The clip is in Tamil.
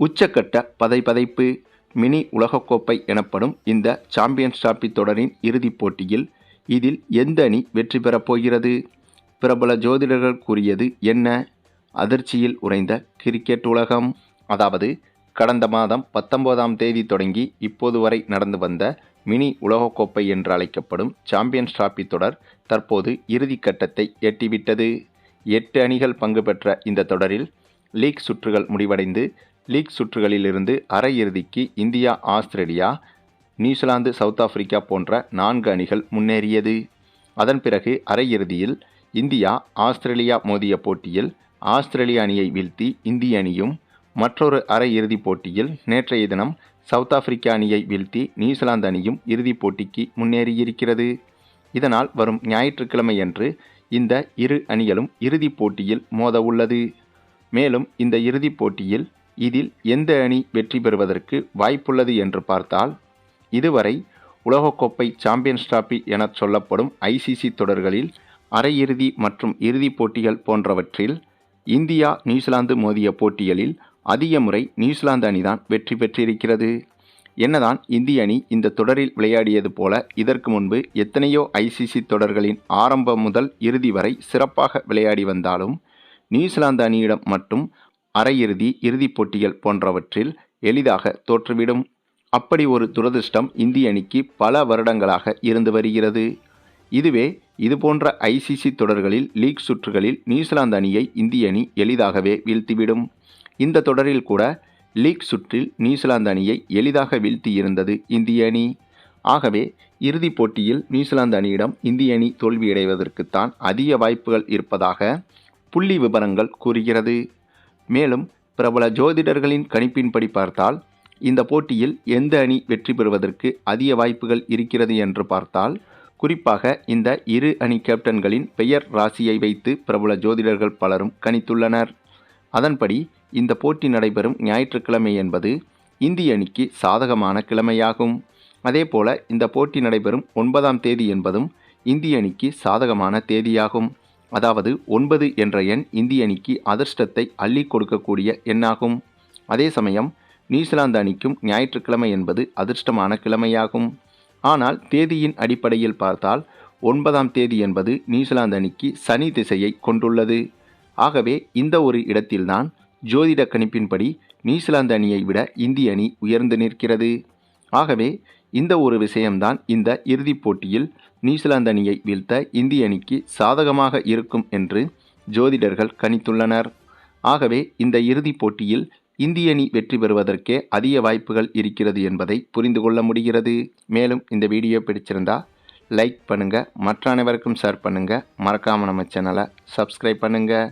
உச்சக்கட்ட பதைபதைப்பு மினி உலகக்கோப்பை எனப்படும் இந்த சாம்பியன்ஸ் டிராபி தொடரின் இறுதிப் போட்டியில் இதில் எந்த அணி வெற்றி பெறப் போகிறது? பிரபல ஜோதிடர்கள் கூறியது என்ன? அதிர்ச்சியில் உறைந்த கிரிக்கெட் உலகம். அதாவது கடந்த மாதம் பத்தொன்பதாம் தேதி தொடங்கி இப்போது வரை நடந்து வந்த மினி உலகக்கோப்பை என்று அழைக்கப்படும் சாம்பியன்ஸ் டிராபி தொடர் தற்போது இறுதிக்கட்டத்தை எட்டிவிட்டது. எட்டு அணிகள் பங்கு பெற்ற இந்த தொடரில் லீக் சுற்றுகள் முடிவடைந்து லீக் சுற்றுகளிலிருந்து அரையிறுதிக்கு India Australia New Zealand South Africa போன்ற நான்கு அணிகள் முன்னேறியது. அதன் பிறகு அரையிறுதியில் இந்தியா ஆஸ்திரேலியா மோதிய போட்டியில் ஆஸ்திரேலிய அணியை வீழ்த்தி இந்திய அணியும் மற்றொரு அரையிறுதிப் போட்டியில் நேற்றைய தினம் சவுத் ஆப்பிரிக்கா அணியை வீழ்த்தி நியூசிலாந்து அணியும் இறுதிப் போட்டிக்கு முன்னேறியிருக்கிறது. இதனால் வரும் ஞாயிற்றுக்கிழமையன்று இந்த இரு அணிகளும் இறுதிப் போட்டியில் மோத உள்ளது மேலும் இந்த இறுதிப் போட்டியில் இதில் எந்த அணி வெற்றி பெறுவதற்கு வாய்ப்புள்ளது என்று பார்த்தால் இதுவரை உலகக்கோப்பை சாம்பியன்ஸ் டிராபி என சொல்லப்படும் ஐசிசி தொடர்களில் அரையிறுதி மற்றும் இறுதிப் போட்டிகள் போன்றவற்றில் இந்தியா நியூசிலாந்து மோதிய போட்டிகளில் அதிக முறை நியூசிலாந்து அணிதான் வெற்றி பெற்றிருக்கிறது. என்னதான் இந்திய அணி இந்த தொடரில் விளையாடியது போல இதற்கு முன்பு எத்தனையோ ஐசிசி தொடர்களின் ஆரம்பம் முதல் இறுதி வரை சிறப்பாக விளையாடி வந்தாலும் நியூசிலாந்து அணியிடம் மட்டும் அரையிறுதி இறுதிப் போட்டிகள் போன்றவற்றில் எளிதாக தோற்றுவிடும். அப்படி ஒரு துரதிர்ஷ்டம் இந்திய அணிக்கு பல வருடங்களாக இருந்து வருகிறது. இதுவே இதுபோன்ற ஐசிசி தொடர்களில் லீக் சுற்றுகளில் நியூசிலாந்து அணியை இந்திய அணி எளிதாகவே வீழ்த்திவிடும். இந்த தொடரில் கூட லீக் சுற்றில் நியூசிலாந்து அணியை எளிதாக வீழ்த்தியிருந்தது இந்திய அணி. ஆகவே இறுதிப் போட்டியில் நியூசிலாந்து அணியிடம் இந்திய அணி தோல்வியடைவதற்குத்தான் அதிக வாய்ப்புகள் இருப்பதாக புள்ளி விவரங்கள் கூறுகிறது. மேலும் பிரபல ஜோதிடர்களின் கணிப்பின்படி பார்த்தால் இந்த போட்டியில் எந்த அணி வெற்றி பெறுவதற்கு அதிக வாய்ப்புகள் இருக்கிறது என்று பார்த்தால் குறிப்பாக இந்த இரு அணி கேப்டன்களின் பெயர் ராசியை வைத்து பிரபல ஜோதிடர்கள் பலரும் கணித்துள்ளனர். அதன்படி இந்த போட்டி நடைபெறும் ஞாயிற்றுக்கிழமை என்பது இந்திய அணிக்கு சாதகமான கிழமையாகும். அதேபோல இந்த போட்டி நடைபெறும் ஒன்பதாம் தேதி என்பதும் இந்திய அணிக்கு சாதகமான தேதியாகும். அதாவது ஒன்பது என்ற எண் இந்திய அணிக்கு அதிர்ஷ்டத்தை அள்ளி கொடுக்கக்கூடிய எண்ணாகும். அதே சமயம் நியூசிலாந்து அணிக்கும் ஞாயிற்றுக்கிழமை என்பது அதிர்ஷ்டமான கிழமையாகும். ஆனால் தேதியின் அடிப்படையில் பார்த்தால் ஒன்பதாம் தேதி என்பது நியூசிலாந்து அணிக்கு சனி திசையை கொண்டுள்ளது. ஆகவே இந்த ஒரு இடத்தில்தான் ஜோதிட கணிப்பின்படி நியூசிலாந்து அணியை விட இந்திய அணி உயர்ந்து நிற்கிறது. ஆகவே இந்த ஒரு விஷயம்தான் இந்த இறுதிப் போட்டியில் நியூசிலாந்து அணியை வீழ்த்த இந்திய அணிக்கு சாதகமாக இருக்கும் என்று ஜோதிடர்கள் கணித்துள்ளனர். ஆகவே இந்த இறுதிப் போட்டியில் இந்திய அணி வெற்றி பெறுவதற்கே அதிக வாய்ப்புகள் இருக்கிறது என்பதை புரிந்து கொள்ள முடிகிறது. மேலும் இந்த வீடியோ பிடிச்சிருந்தா லைக் பண்ணுங்கள் மற்ற அனைவருக்கும் ஷேர் பண்ணுங்கள் மறக்காமல் நம்ம சேனலை சப்ஸ்கிரைப் பண்ணுங்கள்